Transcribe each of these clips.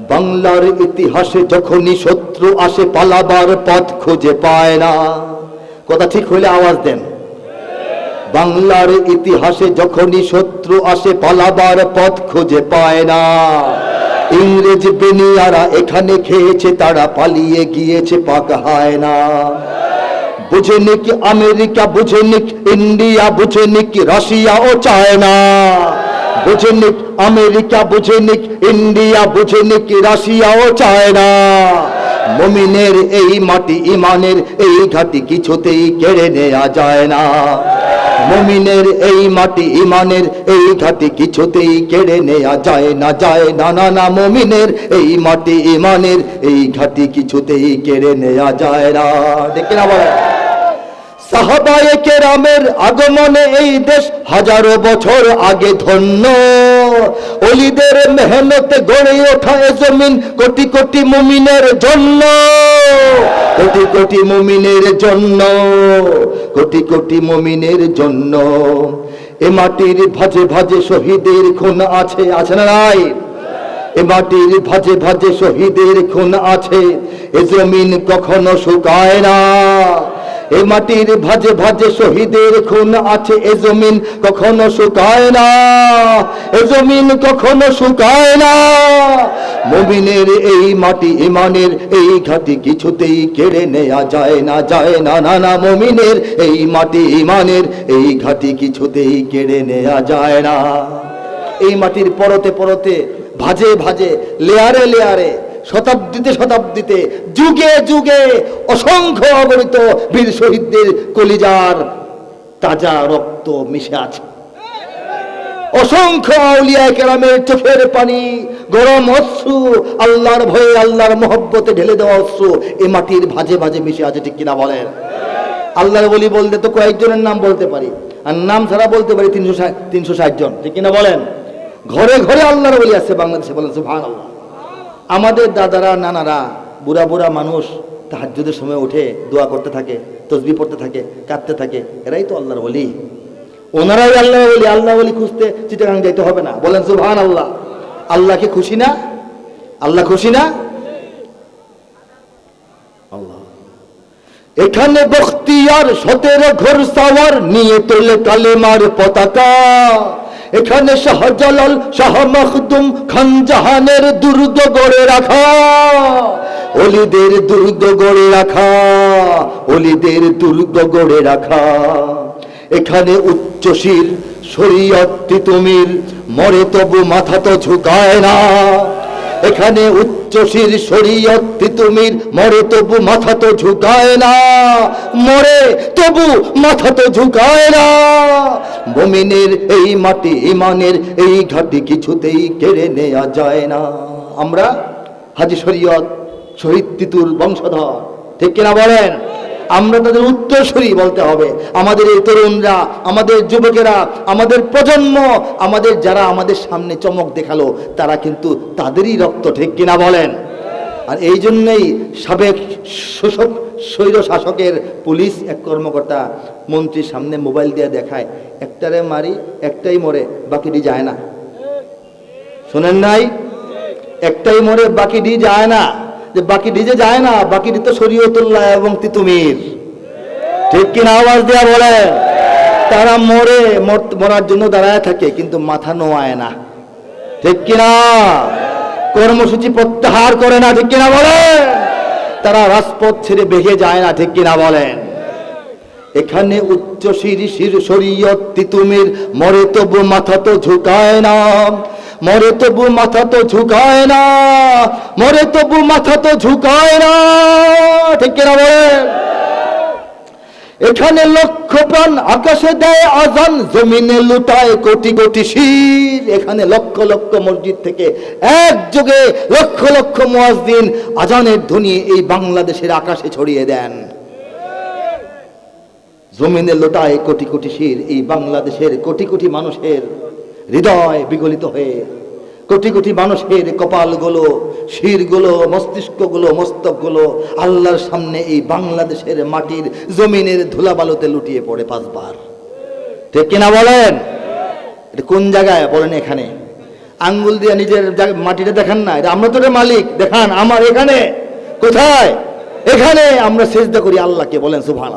বাংলার ইতিহাসে যখনই শত্রু আসে, পালাবার পথ খুঁজে পায় না। কথা ঠিক হলে আওয়াজ দেন। বাংলার ইতিহাসে যখনই শত্রু আসে, পালাবার পথ খুঁজে পায় না। ইংরেজ বেনিয়ারা এখানে খেয়েছে, তারা পালিয়ে গিয়েছে, পাক হয় না। বুঝেনি কি আমেরিকা বুঝেনি ইন্ডিয়া বুঝেনি কি রাশিয়া ও চায়না। বুঝেনি কি আমেরিকা বুঝেনি কি ইন্ডিয়া বুঝেনি কি রাশিয়া ও চায়না। মমিনের এই মাটি ইমানের এই ঘাটি কিছুতেই কেড়ে নেওয়া যায় না। মমিনের এই মাটি ইমানের এই ঘাটি কিছুতেই কেড়ে নেওয়া যায় না যায় না না না, মমিনের এই মাটি ইমানের এই ঘাটি কিছুতেই কেড়ে নেয়া যায় না। দেখে না বলে সাহাবায়ে কেরামের আগমনে এই দেশ হাজারো বছর আগে ধন্য। অলিদের মেহনতে গড়ে ওঠা এ জমিন কোটি কোটি মুমিনের জন্য। কোটি কোটি মুমিনের জন্য। কোটি কোটি মুমিনের জন্য। এ মাটির ভাজে ভাজে শহীদের খুন আছে আছে না নাই? এ মাটির ভাজে ভাজে শহীদের খুন আছে, এ জমিন কখনো শুকায় না। এ মাটির ভাজে ভাজে শহীদের খুন আছে এ জমিন, কখনো শুকায় না। এ জমিন কখনো শুকায় না। মুমিনের এই মাটি ইমানের এই ঘাটি কিছুতেই কেড়ে নেওয়া যায় না যায় না না না। মুমিনের এই মাটি ইমানের এই ঘাটি কিছুতেই কেড়ে নেওয়া যায় না। এই মাটির পরতে পরতে ভাজে ভাজে, লেয়ারে লেয়ারে শতাব্দীতে শতাব্দীতে, যুগে যুগে অসংখ্য অগণিত বীর শহীদদের কলিজার তাজা রক্ত মিশে আছে। অসংখ্য আউলিয়া কেরামের চোখের পানি, গরম অশ্রু, আল্লাহর ভয়ে আল্লাহর মহব্বতে ঢেলে দেওয়া অশ্রু এ মাটির ভাজে ভাজে মিশে আছে, ঠিক কিনা বলেন? আল্লাহর বলি বলতে তো কয়েকজনের নাম বলতে পারি, আর নাম ছাড়া বলতে পারি তিনশো তিনশো ষাট জন, ঠিক কিনা বলেন? ঘরে ঘরে আল্লাহর বলি আছে বাংলাদেশে বলেন সুবহান আল্লাহ আমাদের দাদারা, নানারা, বুড়া বুড়া মানুষ তাহাজ্জুদের সময় উঠে দোয়া করতে থাকে, তসবি পড়তে থাকে, কাঁদতে থাকে। এরাই তো আল্লাহর বলি ওনারাই আল্লাহ বলি আল্লাহ বলি খুঁজতে চিটাগাং যাইতে হবে না। বলেন সুবহান আল্লাহ আল্লাহ কি খুশি না? আল্লাহ খুশি না? আল্লাহ। এখানে বখতিয়ার, সতেরো ঘর সাওয়ার, নিয়ে তোলে কালেমার পতাকা। এখানে শাহজালাল, শাহ মখদুম খান জাহানের দুর্গ গড়ে রাখা। অলিদের দুর্গ গড়ে রাখা। অলিদের দুর্গ গড়ে রাখা। এখানে উচ্চশীল, শরীয়ত তিতুমির, মরে তবু মাথা তো ঝুঁকায় না। এখানে উচ্চশীর শরীয়ত তিতুমির, মরে তবু মাথা তো ঝুঁকায় না। মরে তবু মাথা তো ঝুঁকায় না। বমিনের এই মাটি ইমানের এই ঘাটি কিছুতেই কেড়ে নেওয়া যায় না। আমরা হাজি শরীয়ত, শহীদ তিতুর বংশধর, ঠিক কিনা বলেন? আমরা তাদের উত্তরসূরি বলতে হবে। আমাদের এই তরুণরা, আমাদের যুবকেরা, আমাদের প্রজন্ম, আমাদের যারা আমাদের সামনে চমক দেখাল, তারা কিন্তু তাদেরই রক্ত ঠিক কিনা বলেন? আর এই জন্যই সাবেক শোষক স্বৈর শাসকের পুলিশ এক কর্মকর্তা মন্ত্রীর সামনে মোবাইল দিয়ে দেখায়, একটারে মারি, একটাই মরে, বাকিটি যায় না। শোনেন নাই? একটাই মরে, বাকিটি যায় না। যে বাকিটি যে যায় না বাকিটি তো শরীয়তুল্লাহ এবং তিতুমির। ঠিক কিনা আওয়াজ দেয়া বলে? তারা মরে, মর- মরার জন্য দাঁড়ায় থাকে, কিন্তু মাথা নোয়ায় না। ঠিক কিনা? কর্মসূচি প্রত্যাহার করে না, ঠিক কিনা বলে? তারা রাজপথ ছেড়ে বেগে যায় না, ঠিক কিনা বলেন এখানে উচ্চ শিরি শির শরীয়ত তিতুমির, মরে তবু মাথা তো ঝুঁকায় না। মরে তবু মাথা তো ঝুঁকায় না, মরে তবু মাথা তো ঝুঁকায় না। ঠিক কিনা বলেন? এখানে লক্ষ প্রাণ আকাশে দেয় আজান, জমিনে লুটায় কোটি কোটি শির। এখানে লক্ষ লক্ষ মসজিদ থেকে একযোগে লক্ষ লক্ষ মুয়াজ্জিন আজানের ধ্বনি এই বাংলাদেশের আকাশে ছড়িয়ে দেন। জমিনে লোটায় কোটি কোটি শির, এই বাংলাদেশের কোটি কোটি মানুষের হৃদয় বিগলিত হয়ে কোটি কোটি মানুষের কপালগুলো, শিরগুলো, মস্তিষ্কগুলো, মস্তকগুলো আল্লাহর সামনে এই বাংলাদেশের মাটির জমিনের ধুলাবালুতে লুটিয়ে পড়ে পাঁচবার। ঠিক কিনা বলেন? কোন জায়গায়? বলেন এখানে। আঙ্গুল দিয়ে নিজের মাটিটা দেখান না। এটা আমরা তো মালিক। দেখান, আমার এখানে। কোথায়? এখানে। আমরা সেজদা করি আল্লাহকে, বলেন সুভান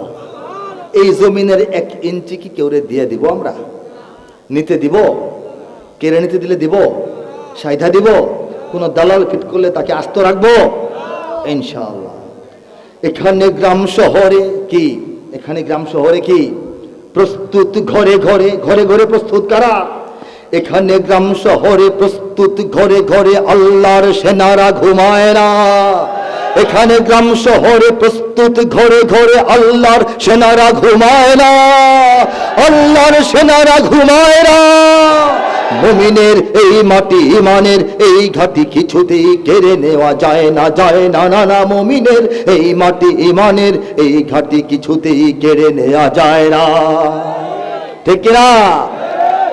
এই জমিনের এক ইঞ্চি কি কেউ দিয়ে দিব আমরা? নিতে দিব? কেড়ে নিতে দিলে দিব? সাইধা দিব? কোনো দালাল ফিট করলে তাকে আস্ত রাখব? ইনশাআল্লাহ। এখানে গ্রাম শহরে কি? এখানে গ্রাম শহরে কি? প্রস্তুত ঘরে ঘরে ঘরে ঘরে প্রস্তুত কারা? এখানে গ্রাম শহরে প্রস্তুত ঘরে ঘরে আল্লাহর সেনারা ঘুমায় না। এখানে গ্রাম শহরে প্রস্তুত, ঘরে ঘরে আল্লাহর সেনারা ঘুমায় না। আল্লাহর সেনারা ঘুমায় না। মুমিনের এই মাটি ইমানের এই ঘাটি কিছুতেই কেড়ে নেওয়া যায় না যায় না না না, মুমিনের এই মাটি ইমানের এই ঘাটি কিছুতেই কেড়ে নেওয়া যায় না। ঠিক না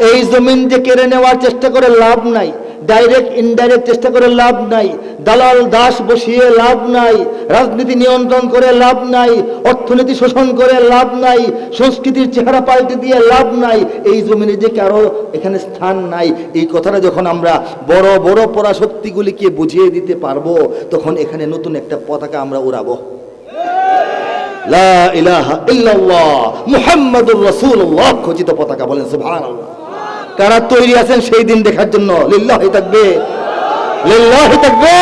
এই জমিন যে কেড়ে নেওয়ার চেষ্টা করে লাভ নাই। ডাইরেক্ট, ইনডাইরেক্ট চেষ্টা করে লাভ নাই। দালাল দাস বসিয়ে লাভ নাই। রাজনীতি নিয়ন্ত্রণ করে লাভ নাই। অর্থনীতি শোষণ করে লাভ নাই। সংস্কৃতির চেহারা পাল্টে দিয়ে লাভ নাই। এই জমিনে যে কারও এখানে স্থান নাই, এই কথাটা যখন আমরা বড় বড় পরাশক্তিগুলিকে বুঝিয়ে দিতে পারব, তখন এখানে নতুন একটা পতাকা আমরা উড়াবো। লা ইলাহা ইল্লাল্লাহ, মুহাম্মাদুর রাসূলুল্লাহ, খচিত পতাকা বলেন, সুবহানাল্লাহ। কারা তৈরি আছেন সেই দিন দেখার জন্য? লিল্লাহি থাকবে লিল্লাহি থাকবে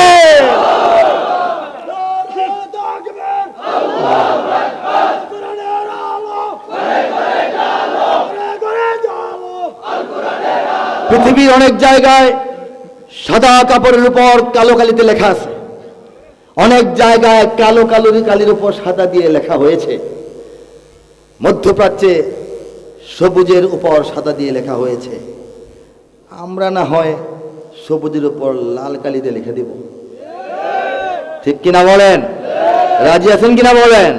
পৃথিবীর অনেক জায়গায় সাদা কাপড়ের উপর কালো কালিতে লেখা আছে। অনেক জায়গায় কালো কালোরি কালির উপর সাদা দিয়ে লেখা হয়েছে। মধ্যপ্রাচ্যে সবুজের উপর সাদা দিয়ে লেখা হয়েছে। আমরা না হয় সবুজের উপর লাল কালি দিয়ে লিখে দিব। ঠিক কিনা বলেন? রাজি আছেন কিনা বলেন?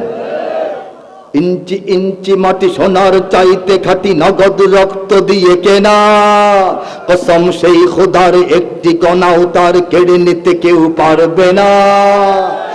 ইঞ্চি ইঞ্চি মাটি সোনার চাইতে খাটি নগদ রক্ত দিয়ে কেনা। কসম সেই খুদার একটি কণাও তার কেড়ে নিতে কেউ পারবে না।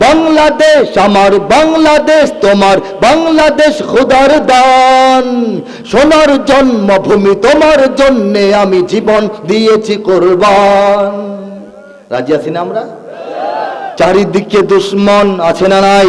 বাংলাদেশ আমার, বাংলাদেশ তোমার, বাংলাদেশ খোদার দান। সোনার জন্মভূমি তোমার জন্যে আমি জীবন দিয়েছি কোরবান। রাজি আছি না আমরা? চারিদিকে দুশ্মন আছে না নাই?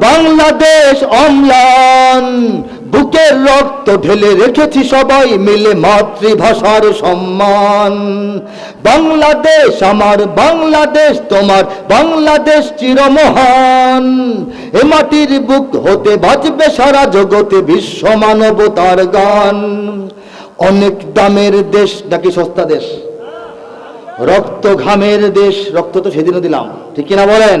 বাংলাদেশ অম্লান, বুকের রক্ত ঢেলে রেখেছি সবাই মিলে মাতৃভাষার সম্মান। বাংলাদেশ আমার, বাংলাদেশ তোমার, বাংলাদেশ চিরমহান। এ মাটির বুক হতে বাজবে সারা জগতে বিশ্ব মানবতার গান। অনেক দামের দেশ, নাকি সস্তা দেশ? রক্ত ঘামের দেশ, রক্ত তো সেদিনও দিলাম। ঠিক কিনা বলেন?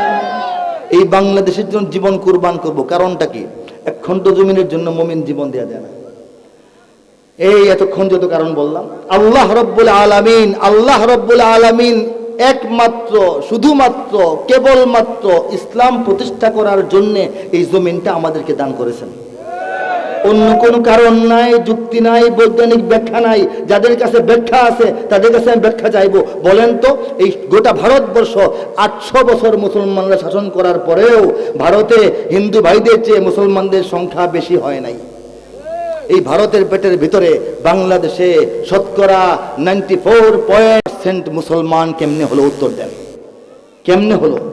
এই বাংলাদেশের জন্য জীবন কোরবান করব। কারণটা কি? এক খণ্ড জমিনের জন্য মমিন জীবন দেয়া যায় না। এই এতক্ষণ যত কারণ বললাম। আল্লাহ রব্বুল আলামিন, আল্লাহ রব্বুল আলামিন একমাত্র, শুধুমাত্র, কেবলমাত্র ইসলাম প্রতিষ্ঠা করার জন্যে এই জমিনটা আমাদেরকে দান করেছেন। অন্য কোনো কারণ নাই, যুক্তি নাই, বৈজ্ঞানিক ব্যাখ্যা নাই, যাদের কাছে ব্যাখ্যা আছে, তাদের কাছে আমি ব্যাখ্যা চাইব। বলেন তো, এই গোটা ভারতবর্ষ আটশো বছর মুসলমানরা শাসন করার পরেও ভারতে হিন্দু ভাইদের চেয়ে মুসলমানদের সংখ্যা বেশি হয় নাই। এই ভারতের পেটের ভিতরে বাংলাদেশে শতকরা নাইনটি ফোর পয়েন্ট মুসলমান কেমনে হলো উত্তর দেন? কেমনে হলো?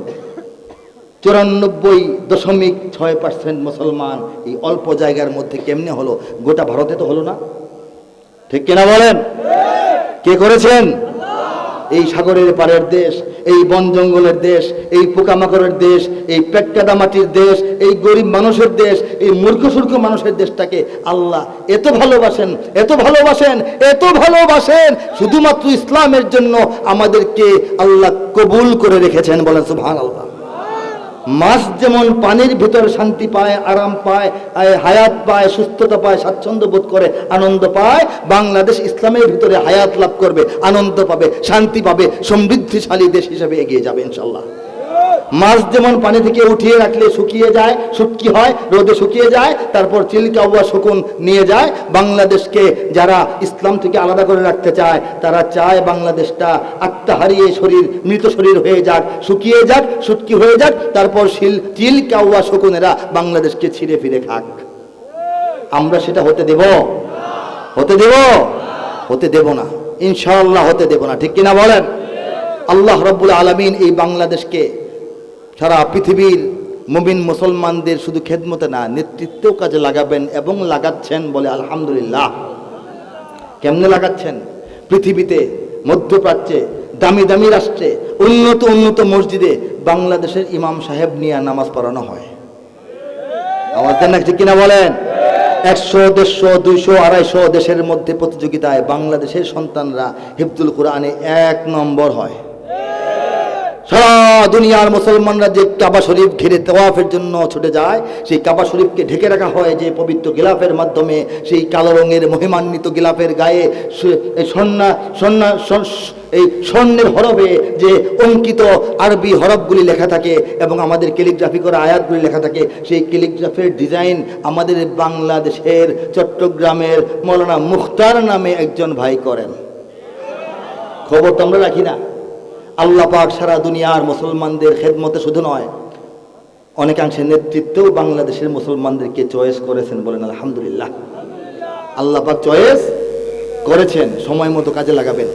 চুরানব্বই দশমিক ছয় পার্সেন্ট মুসলমান এই অল্প জায়গার মধ্যে কেমনে হলো? গোটা ভারতে তো হলো না। ঠিক কিনা বলেন? কে করেছেন? এই সাগরের পাড়ের দেশ, এই বন জঙ্গলের দেশ, এই পোকামাকড়ের দেশ, এই পেটকাদা মাটির দেশ, এই গরিব মানুষের দেশ, এই মূর্খ সূর্খ মানুষের দেশটাকে আল্লাহ এত ভালোবাসেন এত ভালোবাসেন এত ভালোবাসেন, শুধুমাত্র ইসলামের জন্য আমাদেরকে আল্লাহ কবুল করে রেখেছেন বলেন সুবহান আল্লাহ মাছ যেমন পানির ভিতর শান্তি পায়, আরাম পায় হায়াত পায়, সুস্থতা পায়, স্বাচ্ছন্দ্য বোধ করে, আনন্দ পায়, বাংলাদেশ ইসলামের ভিতরে হায়াত লাভ করবে, আনন্দ পাবে, শান্তি পাবে, সমৃদ্ধিশালী দেশ হিসেবে এগিয়ে যাবে ইনশাল্লাহ মাছ যেমন পানি থেকে উঠিয়ে রাখলে শুকিয়ে যায়, শুটকি হয়, রোদে শুকিয়ে যায়, তারপর চিলকাউয়া শকুন নিয়ে যায়। বাংলাদেশকে যারা ইসলাম থেকে আলাদা করে রাখতে চায়, তারা চায় বাংলাদেশটা আত্মা হারিয়ে শরীর, মৃত শরীর হয়ে যাক, শুকিয়ে যাক, শুটকি হয়ে যাক, তারপর শিল চিলকাউয়া শকুনেরা বাংলাদেশকে ছিঁড়ে ফিরে খাক। আমরা সেটা হতে দেব? হতে দেব? হতে দেব না। ইনশাআল্লাহ হতে দেব না। ঠিক কিনা বলেন? আল্লাহ রব্বুল আলমিন এই বাংলাদেশকে সারা পৃথিবীর মুমিন মুসলমানদের শুধু খেদমতে না, নেতৃত্বেও কাজে লাগাবেন এবং লাগাচ্ছেন বলে আলহামদুলিল্লাহ। কেমনে লাগাচ্ছেন? পৃথিবীতে মধ্যপ্রাচ্যে, দামি দামি রাষ্ট্রে, উন্নত উন্নত মসজিদে বাংলাদেশের ইমাম সাহেব নিয়ে নামাজ পড়ানো হয়। আওয়াজ দেন কিনা বলেন? একশো, দেড়শো, দুইশো, আড়াইশো দেশের মধ্যে প্রতিযোগিতায় বাংলাদেশের সন্তানরা হিফজুল কোরআনে এক নম্বর হয়। সারা দুনিয়ার মুসলমানরা যে কাবা শরীফ ঘিরে তোয়াফের জন্য ছুটে যায়, সেই কাবা শরীফকে ঢেকে রাখা হয় যে পবিত্র গিলাফের মাধ্যমে, সেই কালো রঙের মহিমান্বিত গিলাফের গায়ে সন্না সন্না এই স্বর্ণের হরফে যে অঙ্কিত আরবি হরফগুলি লেখা থাকে এবং আমাদের ক্যালিগ্রাফি করা আয়াতগুলি লেখা থাকে, সেই ক্যালিগ্রাফির ডিজাইন আমাদের বাংলাদেশের চট্টগ্রামের মৌলানা মুখতার নামে একজন ভাই করেন। খবর তো আমরা রাখি না। আল্লাহ পাক সারা দুনিয়ার মুসলমানদের খেদমতে শুধু নয়, অনেকাংশে নেতৃত্বেও বাংলাদেশের মুসলমানদেরকে চয়েস করেছেন বলেন আলহামদুলিল্লাহ। আল্লাহ পাক চয়েস করেছেন, সময় মতো কাজে লাগাবেন।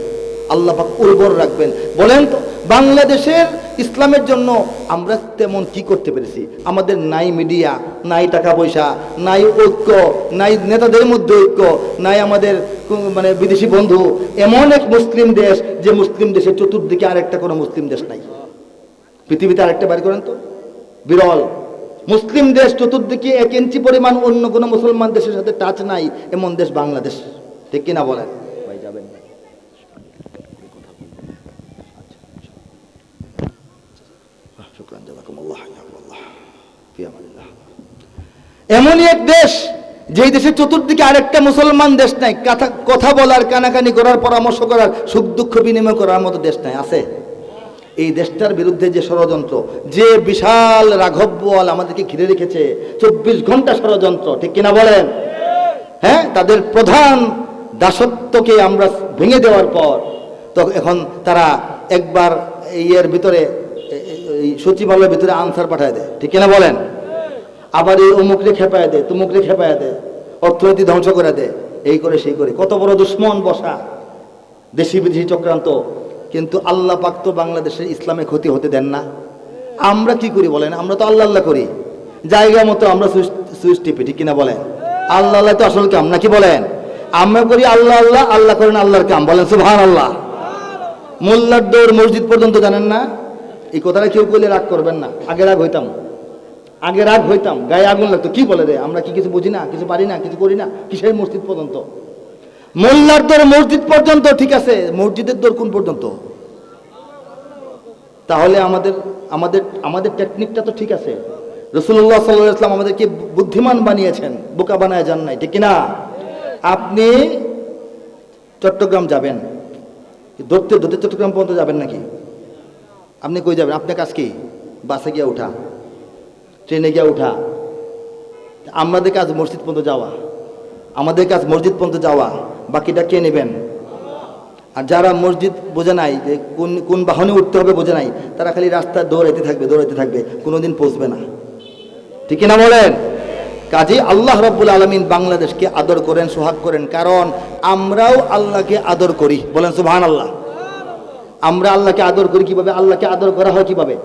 আল্লাহ পাক উর্বর রাখবেন। বলেন তো, বাংলাদেশের ইসলামের জন্য আমরা তেমন কি করতে পেরেছি? আমাদের নাই মিডিয়া, নাই টাকা পয়সা, নাই ঐক্য, নাই নেতাদের মধ্যে ঐক্য, নাই আমাদের মানে বিদেশি বন্ধু। এমন এক মুসলিম দেশ, যে মুসলিম দেশের চতুর্দিকে আরেকটা কোনো মুসলিম দেশ নাই। পৃথিবীতে আরেকটা বাড়ি করেন তো। বিরল। মুসলিম দেশ চতুর্দিকে এক ইঞ্চি পরিমাণ অন্য কোনো মুসলমান দেশের সাথে টাচ নাই। এমন দেশ বাংলাদেশ। ঠিক কিনা বলেন? এমনই এক দেশ, যেই দেশের চতুর্দিকে আরেকটা মুসলমান দেশ নাই, কথা কথা বলার, কানাকানি করার, পরামর্শ করার, সুখ দুঃখ বিনিময় করার মতো দেশ নাই, আছে? এই দেশটার বিরুদ্ধে যে ষড়যন্ত্র, যে বিশাল রাঘব বোয়াল আমাদেরকে ঘিরে রেখেছে, চব্বিশ ঘণ্টা ষড়যন্ত্র, ঠিক কিনা বলেন? হ্যাঁ তাদের প্রধান দাসত্বকে আমরা ভেঙে দেওয়ার পর, তো এখন তারা একবার ইয়ের ভিতরে সচিবালয়ের ভিতরে আনসার পাঠায় দেয়, ঠিক কিনা বলেন? আবার এই অমুকরে খেপায় দেয় তুমুকরে খেপায় দেয় অর্থনীতি ধ্বংস করে দেয় এই করে সেই করে। কত বড় দুশ্মন বসা, দেশি বিদেশি চক্রান্ত। কিন্তু আল্লাহ পাক তো বাংলাদেশের ইসলামে ক্ষতি হতে দেন না। আমরা কি করি বলেন? আমরা তো আল্লাহ আল্লাহ করি। জায়গা মতো আমরা সুইচ টিপি, ঠিক কিনা বলেন? আল্লাহ আল্লাহ তো আসল কাম, নাকি বলেন? আমরা করি আল্লাহ আল্লাহ আল্লাহ করেন আল্লাহর কাম, বলেন সুবহান আল্লাহ মোল্লার দৌড় মসজিদ পর্যন্ত জানেন না? এই কথাটা কেউ করলে রাগ করবেন না, আগে রাগ হইতাম। আগে রাগ হইতাম, গায়ে আগুন লাগতো। কি বলে রে? আমরা কি কিছু বুঝি না? কিছু পারি না? কিছু করি না? কিসের মসজিদ পর্যন্ত? মোল্লার দর মসজিদ পর্যন্ত, ঠিক আছে? মসজিদের দর কোন পর্যন্ত? তাহলে আমাদের আমাদের আমাদের টেকনিকটা তো ঠিক আছে। রসুল্লাহ সাল্লাহ ইসলাম আমাদেরকে বুদ্ধিমান বানিয়েছেন। বোকা বানায় যান নাই, ঠিক না আপনি চট্টগ্রাম যাবেন। ধরতে ধরতে চট্টগ্রাম পর্যন্ত যাবেন নাকি? আপনি কই যাবেন? আপনার কাজ কি? বাসে গিয়ে ওঠা ট্রেনে গিয়ে ওঠা আমাদের কাজ মসজিদ পর্যন্ত যাওয়া। আমাদের কাজ মসজিদ পর্যন্ত যাওয়া। বাকিটা কে নেবেন? আর যারা মসজিদ বোঝে নাই যে কোন কোন বাহনে উঠতে হবে বোঝে নাই, তারা খালি রাস্তায় দৌড়াইতে থাকবে দৌড়াইতে থাকবে। কোনোদিন পৌঁছবে না। ঠিক না বলেন? কাজী আল্লাহ রব্বুল আলমিন বাংলাদেশকে আদর করেন, সোহাগ করেন। কারণ আমরাও আল্লাহকে আদর করি। বলেন সুবহান আল্লাহ আমরা আল্লাহকে আদর করি কীভাবে? আল্লাহকে আদর করা হয় কীভাবে?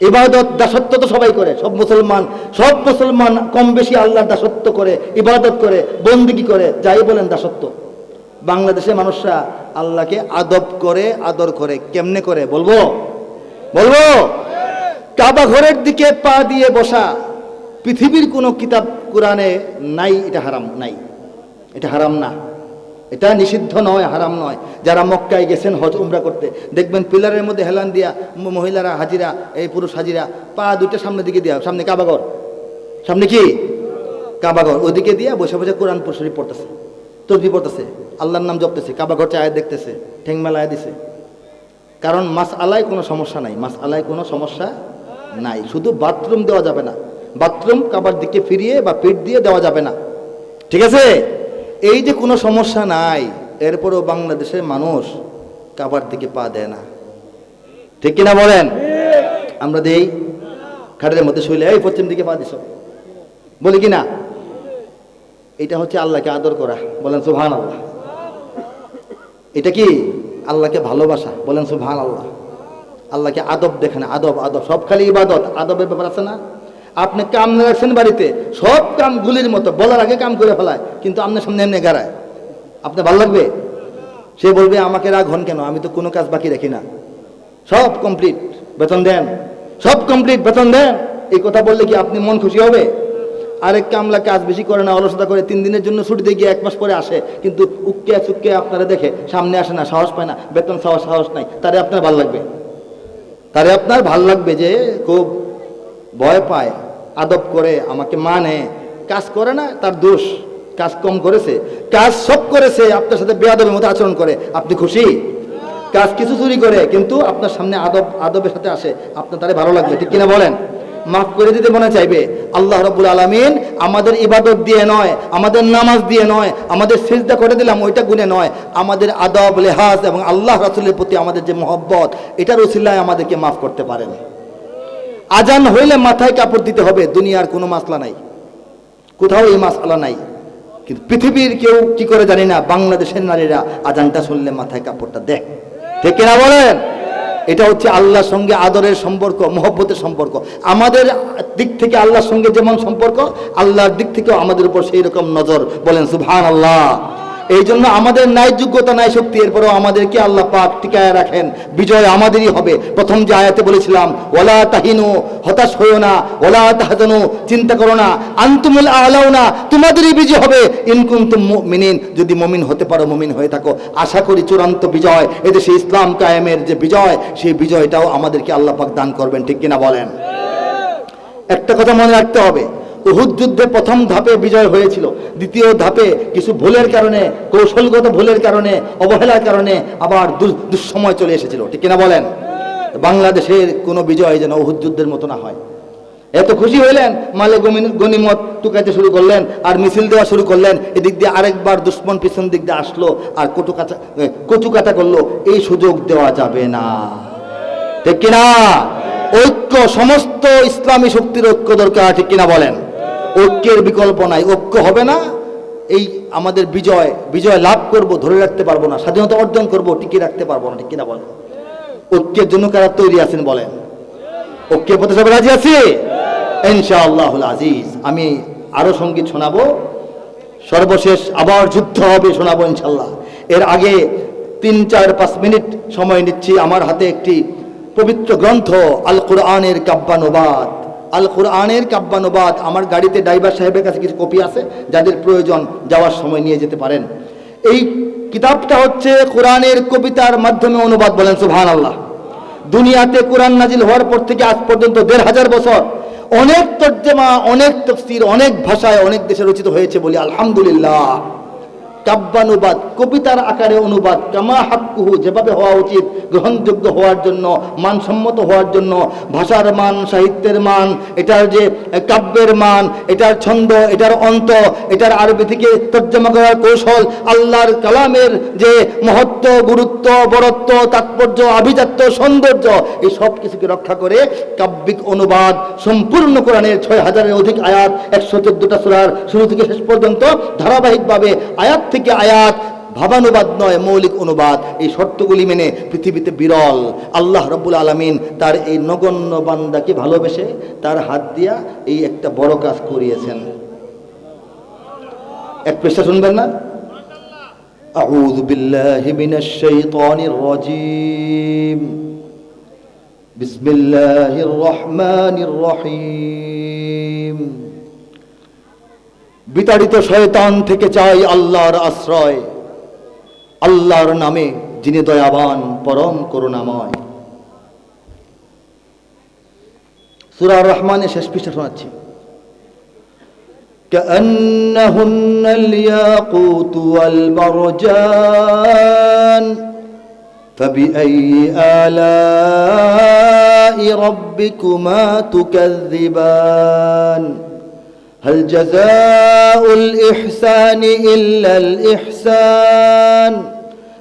ইবাদত দাসত্ব তো সবাই করে, সব মুসলমান সব মুসলমান কম বেশি আল্লাহর দাসত্ব করে, ইবাদত করে, বন্দিগি করে, যাই বলেন দাসত্ব। বাংলাদেশের মানুষরা আল্লাহকে আদব করে, আদর করে, কেমনে করে, বলব? বলব? কাবা ঘরের দিকে পা দিয়ে বসা, পৃথিবীর কোনো কিতাব, কোরআনে নাই, এটা হারাম, নাই। এটা হারাম না। এটা নিষিদ্ধ নয়, হারাম নয়। যারা মক্কায় গেছেন হজ উমরা করতে, দেখবেন পিলারের মধ্যে হেলান দিয়া মহিলারা হাজিরা, এই পুরুষ হাজিরা, পা দুইটা সামনের দিকে দিয়া, সামনে কাবাগর সামনে কি? কাবাগর ওদিকে দিয়া বসে বসে কোরআন শরীফ পড়তেছে তসবি পড়তেছে। আল্লাহর নাম জপতেছে কাবাগর চায় দেখতেছে ঠেং মেলায় দিছে। কারণ মাছ আলায় কোনো সমস্যা নাই মাস আলায় কোনো সমস্যা নাই। শুধু বাথরুম দেওয়া যাবে না, বাথরুম কাবার দিকে ফিরিয়ে বা পিঠ দিয়ে দেওয়া যাবে না। ঠিক আছে? এই যে কোনো সমস্যা নাই, এরপরেও বাংলাদেশের মানুষ কাবার দিকে পা দেয় না। ঠিক কিনা বলেন? আমরা দেই খাটের মধ্যে শুইলে, এই, পশ্চিম দিকে পা দিস বলি কিনা? এটা হচ্ছে আল্লাহকে আদর করা। বলেন সুভান আল্লাহ এটা কি? আল্লাহকে ভালোবাসা? বলেন সুভান আল্লাহ আল্লাহকে আদব দেখেন, আদব আদব। সব খালি ইবাদত, আদবের ব্যাপার আছে না? আপনি কাম রাখছেন বাড়িতে, সব কাম গুলির মতো, বলার আগে কাম করে ফেলায়, কিন্তু আপনার সামনে এমনি গাড়ায়। আপনার ভালো লাগবে? সে বলবে, আমাকে রাগ হন কেন? আমি তো কোনো কাজ বাকি রাখি না। সব কমপ্লিট বেতন দেন। সব কমপ্লিট বেতন দেন। এই কথা বললে কি আপনি মন খুশি হবে? আরেক কামলা, কাজ বেশি করে না, অলসতা করে তিন দিনের জন্য ছুটিতে গিয়ে এক মাস পরে আসে, কিন্তু উক্কে চুক্কে আপনারা দেখে সামনে আসে না, সাহস পায় না, বেতন সাহস সাহস নাই। তারে আপনার ভালো লাগবে? তারে আপনার ভালো লাগবে যে খুব ভয় পায়। আদব করে, আমাকে মানে। কাজ করে না, তার দোষ। কাজ কম করেছে। কাজ সব করেছে, আপনার সাথে বেয়াদবের মতো আচরণ করে। আপনি খুশি? কাজ কিছু চুরি করে, কিন্তু আপনার সামনে আদব, আদবের সাথে আসে। আপনার তারে ভালো লাগবে, ঠিক কিনা বলেন? মাফ করে দিতে মনে চাইবে। আল্লাহ রবুল আলমিন আমাদের ইবাদত দিয়ে নয়, আমাদের নামাজ দিয়ে নয়, আমাদের সিজদা করে দিলাম, ওইটা গুণে নয়। আমাদের আদব, লেহাজ এবং আল্লাহ রাসুলের প্রতি আমাদের যে মহব্বত, এটার ওসিল্লায় আমাদেরকে মাফ করতে পারেন। আজান হইলে মাথায় কাপড় দিতে হবে, দুনিয়ার কোনো মাসলা নাই। কোথাও এই মাসলা নাই। কিন্তু পৃথিবীর কেউ কি করে জানি না, বাংলাদেশের নারীরা আজানটা শুনলে মাথায় কাপড়টা দেখ ঠিক না বলেন? এটা হচ্ছে আল্লাহর সঙ্গে আদরের সম্পর্ক, মহব্বতের সম্পর্ক। আমাদের দিক থেকে আল্লাহর সঙ্গে যেমন সম্পর্ক, আল্লাহর দিক থেকেও আমাদের উপর সেই রকম নজর। বলেন সুবহান আল্লাহ এই জন্য আমাদের নাই যোগ্যতা নাই শক্তি, এরপরেও আমাদেরকে আল্লাহ পাক টিকায় রাখেন। বিজয় আমাদেরই হবে। প্রথম যে আয়াতে বলেছিলাম ওলা তাহিনু, হতাশ হইও না ওলা তাহাজানু, চিন্তা করো না, আন্তুমুল আলাও না তোমাদেরই বিজয় হবে। ইনকুন্তুম মুমিনিন, যদি মমিন হতে পারো, মমিন হয়ে থাকো। আশা করি চূড়ান্ত বিজয়, এদেশে ইসলাম কায়েমের যে বিজয়, সেই বিজয়টাও আমাদেরকে আল্লাহ পাক দান করবেন। ঠিক কিনা বলেন? একটা কথা মনে রাখতে হবে। উহুদ যুদ্ধে প্রথম ধাপে বিজয় হয়েছিল। দ্বিতীয় ধাপে কিছু ভুলের কারণে, কৌশলগত ভুলের কারণে, অবহেলার কারণে আবার দুঃসময় চলে এসেছিল। ঠিক কিনা বলেন? বাংলাদেশের কোনো বিজয় যেন উহুদ যুদ্ধের মতো না হয়। এত খুশি হইলেন, মালে গনিমত টুকাইতে শুরু করলেন, আর মিছিল দেওয়া শুরু করলেন, এদিক দিয়ে আরেকবার দুশ্মন পিছন দিক দিয়ে আসলো, আর কটু কাটা কচু কাটা করল, এই সুযোগ দেওয়া যাবে না। ঠিক কিনা? ঐক্য, সমস্ত ইসলামী শক্তির ঐক্য দরকার, ঠিক কিনা বলেন? ঐক্যের বিকল্প নাই। ঐক্য হবে না, এই আমাদের বিজয় বিজয় লাভ করব, ধরে রাখতে পারব না, স্বাধীনতা অর্জন করব, টিকিয়ে রাখতে পারব না, ঠিক কিনা বলেন? ঐক্যের জন্য কারা তৈরি আছেন বলেন? ঐক্যের পথে সবাই রাজি আছি? ইনশাআল্লাহ আজিজ। আমি আরও সংগীত শোনাবো। সর্বশেষ আবার যুদ্ধ হবে শোনাবো ইনশাল্লাহ এর আগে তিন, চার, পাঁচ মিনিট সময় নিচ্ছি। আমার হাতে একটি পবিত্র গ্রন্থ আল কোরআনের কাব্যানুবাদ আল কোরআনের কাব্যানুবাদ। আমার গাড়িতে ড্রাইভার সাহেবের কাছে কিছু কপি আছে, যাদের প্রয়োজন যাওয়ার সময় নিয়ে যেতে পারেন। এই কিতাবটা হচ্ছে কোরআনের কবিতার মাধ্যমে অনুবাদ বলেন সুবহান আল্লাহ দুনিয়াতে কোরআন নাজিল হওয়ার পর থেকে আজ পর্যন্ত দেড় হাজার বছর অনেক তর্জমা, অনেক তফসির, অনেক ভাষায় অনেক দেশে রচিত হয়েছে বলি আলহামদুলিল্লাহ। কাব্যানুবাদ, কবিতার আকারে অনুবাদ, কামা হাক্কুহু, যেভাবে হওয়া উচিত, গ্রহণযোগ্য হওয়ার জন্য, মানসম্মত হওয়ার জন্য, ভাষার মান, সাহিত্যের মান, এটার যে কাব্যের মান, এটার ছন্দ, এটার অন্ত, এটার আরবি থেকে তর্জমা করার কৌশল, আল্লাহর কালামের যে মহত্ব, গুরুত্ব, বরত্ব, তাৎপর্য, আভিজাত্য, সৌন্দর্য, এই সব কিছুকে রক্ষা করে কাব্যিক অনুবাদ, সম্পূর্ণ কোরআনের ছয় হাজারের অধিক আয়াত, একশো চোদ্দটা সুরার শুরু থেকে শেষ পর্যন্ত ধারাবাহিকভাবে আয়াত থেকে আয়াত ভাবানুবাদ নয় মৌলিক অনুবাদ এই শর্তগুলি মেনে পৃথিবীতে বিরল আল্লাহ রব্বুল আলমিন তার এই নগণ্য বান্দাকে ভালোবেসে তার হাত দিয়া এই একটা বড় কাজ করিয়েছেন এক পৃষ্ঠা শুনবেন না أعوذ بالله من الشيطان الرجيم بسم الله الرحمن الرحيم বিতাড়িত শয়তান থেকে চাই আল্লাহর আশ্রয় আল্লাহর নামে যিনি দয়াবান পরম করুণাময় সূরা রহমানের শেষ পৃষ্ঠা শোনাচ্ছি كأنهن الياقوت والمرجان فبأي آلاء ربكما تكذبان هل جزاء الإحسان إلا الإحسان؟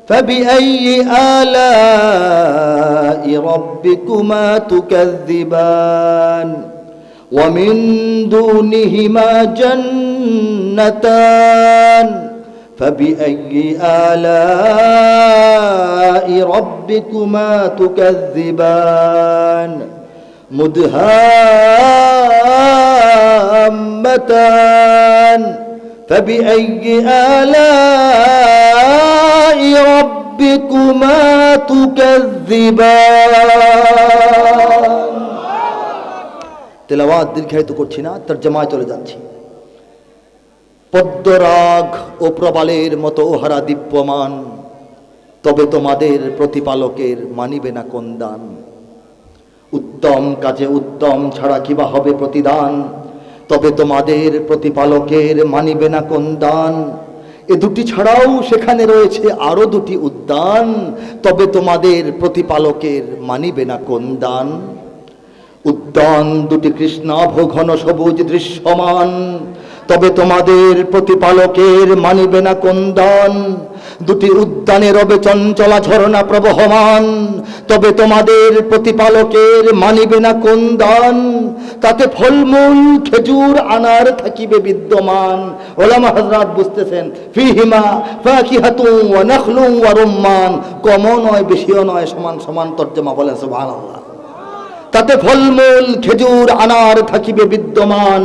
فبأي آلاء ربكما تكذبان؟ ومن دونهما جنتان؟ فبأي آلاء ربكما تكذبان؟ مدهامتان فبأي آلاء ربكما تكذبان তেলাওয়াত দীর্ঘায়িত করছি না তর্জমায় চলে যাচ্ছি পদ্মরাগ ও প্রবালের মতো ওহারা দীপ্যমান তবে তোমাদের প্রতিপালকের মানিবে না কোন দান উত্তম কাজে উত্তম ছাড়া কিবা হবে প্রতিদান? তবে তোমাদের প্রতিপালকের মানিবে না কোন দান? এ দুটি ছাড়াও সেখানে রয়েছে আরও দুটি উদ্যান। তবে তোমাদের প্রতিপালকের মানিবে না কোন দান? উদ্যান দুটি কৃষ্ণাভ ঘন সবুজ দৃশ্যমান। তবে তোমাদের প্রতিপালকের মানিবে না কোন দান? দুটি উদ্যানে রবে চঞ্চলা ঝরনা প্রবহমান। তবে তোমাদের প্রতিপালকের মানিবে না কোন দান। তাতে ফলমূল, খেজুর আনার থাকিবে বিদ্যমান। ওলামা হজরাত বুঝতেছেন, ফিহিমা ফাকিহাতু ওয়া নাখলু ওয়া রুম্মান। কমও নয়, বেশিও নয়, সমান সমান তর্জমা বলেন, সুবহানাল্লাহ। তাতে ফলমূল, খেজুর, আনার থাকিবে বিদ্যমান।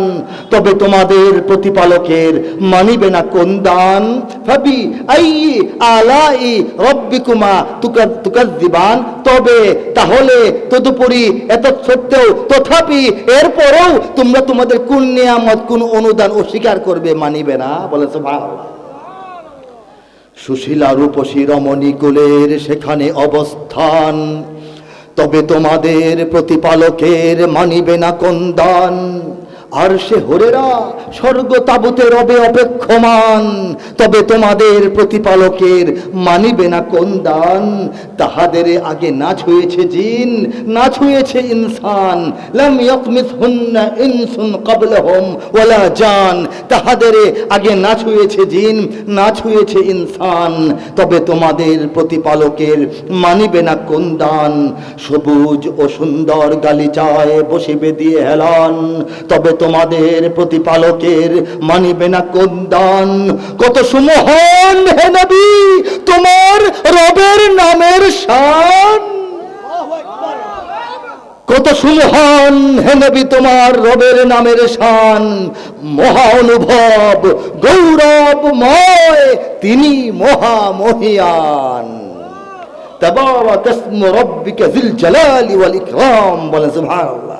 তবে তোমাদের প্রতিপালকের মানিবে না কোন দান। তুকাজ্জিবান। তবে তাহলে তদুপরি এত সত্ত্বেও তথাপি এরপরেও তোমরা তোমাদের কোন নিয়ামত, কোন অনুদান অস্বীকার করবে, মানিবে না? বলে সুশীলা রূপসী রমণী কুলের সেখানে অবস্থান। তবে তোমাদের প্রতিপালকের মানিবে না কোন দান। আর সে হরেরা, স্বর্গ তাবুতে রবে অপেক্ষমান। তবে তোমাদের প্রতিপালকের মানিবে না কোন দান। তাহাদের আগে না ছুঁয়েছে জিন না ছুঁয়েছে ইনসান। জান। তাহাদের আগে না ছুঁয়েছে জিন না ছুঁয়েছে ইনসান। তবে তোমাদের প্রতিপালকের মানিবে না কোন দান। সবুজ ও সুন্দর গালিচায় বসিবে দিয়ে হেলান। তবে তোমাদের প্রতিপালকের মানিবে না কোন কত সুমহান হে নবী, তোমার রবের নামের শান। কত সুমহান হে নবী, তোমার রবের নামের শান। মহা অনুভব, গৌরবময়, তিনি মহামহিয়ান। তাবারাক ইসমু রাব্বিকা যিল জালালি ওয়াল ইকরাম বলেন, সুবহানাল্লাহ।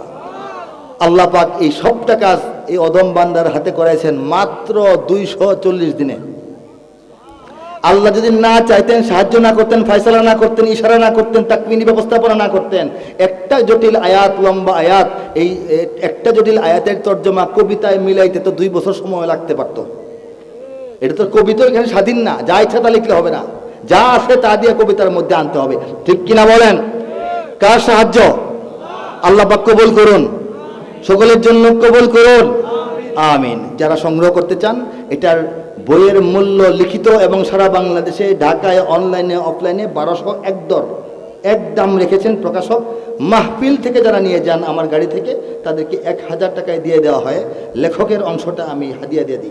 আল্লাহ পাক এই সবটা কাজ এই অদম বান্দার হাতে করাইছেন মাত্র দুইশো চল্লিশ দিনে। আল্লাহ যদি না চাইতেন, সাহায্য না করতেন, ফয়সালা না করতেন, ইশারা না করতেন, তাকমিনী ব্যবস্থাপনা না করতেন, একটা জটিল আয়াত, লম্বা আয়াত, এই একটা জটিল আয়াতের তর্জমা কবিতায় মিলাইতে তো দুই বছর সময় লাগতে পারত। এটা তো কবিতা এখানে স্বাধীন না, যা ইচ্ছা তা লিখলে হবে না। যা আছে তা দিয়ে কবিতার মধ্যে আনতে হবে। ঠিক কিনা বলেন? কার সাহায্য? আল্লাহ পাক কবুল করুন। সকলের জন্য কবুল করুন। আমিন। যারা সংগ্রহ করতে চান, এটার বইয়ের মূল্য লিখিত এবং সারা বাংলাদেশে ঢাকায় অনলাইনে, অফলাইনে বারোশো এক দর। এক দাম রেখেছেন প্রকাশক মাহফিল থেকে যারা নিয়ে যান আমার গাড়ি থেকে, তাদেরকে এক হাজার টাকায় দিয়ে দেওয়া হয়। লেখকের অংশটা আমি হাদিয়া দিয়ে দিই।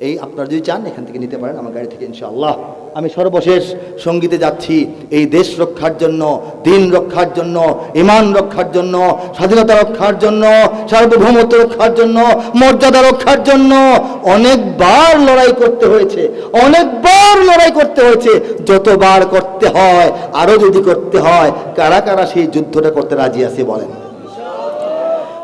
এই আপনারা যদি চান, এখান থেকে নিতে পারেন আমার গাড়ি থেকে, ইনশাআল্লাহ। আমি সর্বশেষ সঙ্গীতে যাচ্ছি। এই দেশ রক্ষার জন্য, দিন রক্ষার জন্য, ইমান রক্ষার জন্য, স্বাধীনতা রক্ষার জন্য, সার্বভৌমত্ব রক্ষার জন্য, মর্যাদা রক্ষার জন্য অনেকবার লড়াই করতে হয়েছে, অনেকবার লড়াই করতে হয়েছে। যতবার করতে হয় আরও যদি করতে হয়, কারা কারা সেই যুদ্ধটা করতে রাজি আছে বলেন?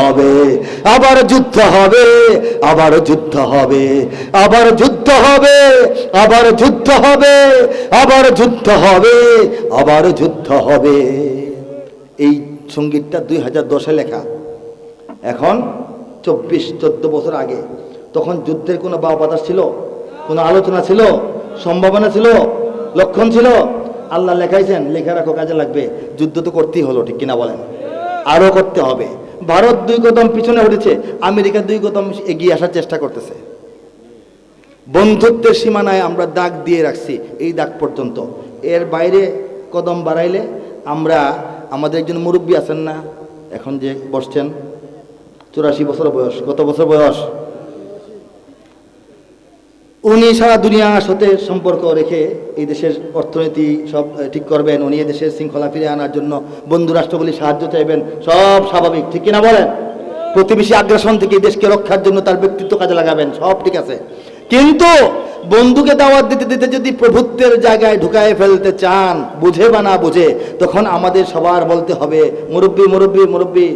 হবে, আবার যুদ্ধ হবে, আবার যুদ্ধ হবে, আবার যুদ্ধ হবে, আবার যুদ্ধ হবে, আবার যুদ্ধ হবে, আবার যুদ্ধ হবে। এই সঙ্গীতটা দুই হাজার দশে লেখা। এখন চব্বিশ, চোদ্দ বছর আগে তখন যুদ্ধের কোনো বা বাতাস ছিল? কোনো আলোচনা ছিল? সম্ভাবনা ছিল? লক্ষণ ছিল? আল্লাহ লেখাইছেন, লেখা রাখো, কাজে লাগবে। যুদ্ধ তো করতেই হলো, ঠিক কিনা বলেন? আরও করতে হবে। ভারত দুই কদম পিছনে উঠেছে আমেরিকা দুই কদম এগিয়ে আসার চেষ্টা করতেছে। বন্ধুত্বের সীমানায় আমরা দাগ দিয়ে রাখছি এই দাগ পর্যন্ত। এর বাইরে কদম বাড়াইলে আমরা, আমাদের একজন মুরব্বী আছেন না, এখন যে বসছেন, চুরাশি বছর বয়স, কত বছর বয়স? উনি সারা দুনিয়ার সাথে সম্পর্ক রেখে এই দেশের অর্থনীতি সব ঠিক করবেন। উনি দেশের শৃঙ্খলা ফিরে আনার জন্য বন্ধু রাষ্ট্রগুলি সাহায্য চাইবেন। সব স্বাভাবিক, ঠিক কিনা বলেন? প্রতিবেশী আগ্রাসন থেকে দেশকে রক্ষার জন্য তার ব্যক্তিত্ব কাজে লাগাবেন, সব ঠিক আছে। কিন্তু বন্ধুকে দাওয়াত দিতে দিতে যদি প্রভুত্বের জায়গায় ঢুকায় ফেলতে চান, বুঝে বা না বুঝে, তখন আমাদের সবার বলতে হবে, মুরব্বী মুরব্বী মুরব্বী।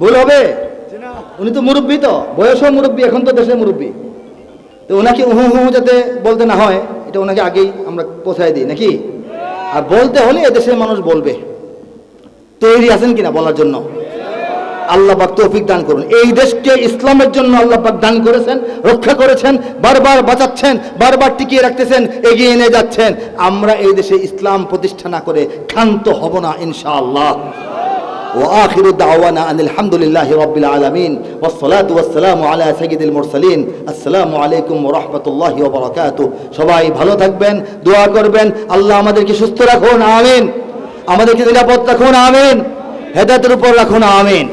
ভুল হবে? উনি তো মুরব্বী তো, বয়সও মুরব্বী, এখন তো দেশের মুরব্বী। তো ওনাকে উহু হু যাতে বলতে না হয়, এটা ওনাকে আগেই আমরা পৌঁছায় দিই, নাকি? আর বলতে হলে এদেশের মানুষ বলবে। তৈরি আছেন কিনা বলার জন্য? আল্লাহ পাক তৌফিক দান করুন। এই দেশকে ইসলামের জন্য আল্লাহ পাক দান করেছেন, রক্ষা করেছেন, বারবার বাঁচাচ্ছেন, বারবার টিকিয়ে রাখতেছেন, এগিয়ে নিয়ে যাচ্ছেন। আমরা এই দেশে ইসলাম প্রতিষ্ঠা না করে ক্ষান্ত হব না, ইনশাআল্লাহ। وآخر دعوانا أن الحمد لله رب العالمين والصلاة والسلام على سيد المرسلين السلام عليكم ورحمة الله وبركاته সবাই ভালো থাকবেন দোয়া করবেন আল্লাহ আমাদেরকে সুস্থ রাখুন আমিন আমাদেরকে নিরাপদ রাখুন আমিন হেদায়তের উপর রাখুন আমিন